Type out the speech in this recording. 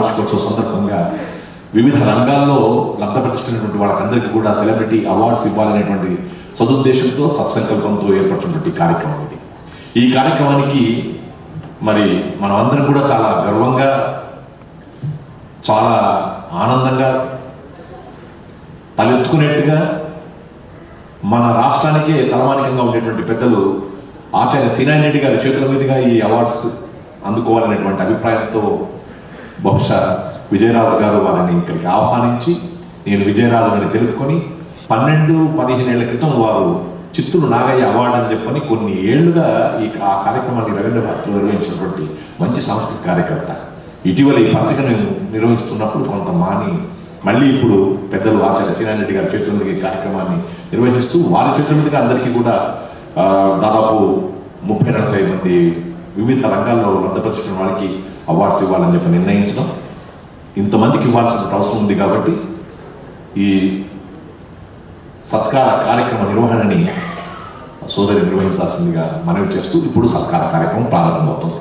వార్షికోత్సవ సందర్భంగా వివిధ రంగాల్లో లబ్ధపరిచినటువంటి వాళ్ళకందరికీ కూడా సెలబ్రిటీ అవార్డ్స్ ఇవ్వాలనేటువంటి సదుద్దేశంతో సత్సంకల్పంతో ఏర్పరిచినటువంటి కార్యక్రమం ఇది. ఈ కార్యక్రమానికి మరి మనం అందరం కూడా చాలా గర్వంగా చాలా ఆనందంగా తలెత్తుకునేట్టుగా మన రాష్ట్రానికే తలమానికంగా ఉండేటువంటి పెద్దలు ఆచార్య సీనారెడ్డి గారి చేతుల మీదుగా ఈ అవార్డ్స్ అందుకోవాలనేటువంటి అభిప్రాయంతో బహుశా విజయరాజు గారు వారిని ఇక్కడికి ఆహ్వానించి నేను విజయరాజుని తెలుపుకొని పన్నెండు పదిహేను ఏళ్ళ క్రితం వారు చిత్తూరు నాగయ్య అవార్డు అని చెప్పని కొన్ని ఏళ్ళుగా ఈ ఆ కార్యక్రమాన్ని రవీంద్ర భారతిలో నిర్వహించినటువంటి మంచి సాంస్కృతిక కార్యకర్త. ఇటీవల ఈ పత్రికను నిర్వహిస్తున్నప్పుడు కొంత మాని మళ్ళీ ఇప్పుడు పెద్దలు ఆచార్య సీనారాయణ రెడ్డి గారి చేతుల మీదుగా ఈ కార్యక్రమాన్ని నిర్వహిస్తూ వారి చేతుల మీదుగా అందరికీ కూడా దాదాపు ముప్పై నలభై మంది వివిధ రంగాల్లో రద్దపరిచిన వాళ్ళకి అవార్డ్స్ ఇవ్వాలని చెప్పి నిర్ణయించడం. ఇంతమందికి ఇవ్వాల్సిన అవసరం ఉంది కాబట్టి ఈ సత్కార కార్యక్రమ నిర్వహణని సోదరి నిర్వహించాల్సిందిగా మనవి చేస్తూ ఇప్పుడు సత్కార కార్యక్రమం ప్రారంభమవుతుంది.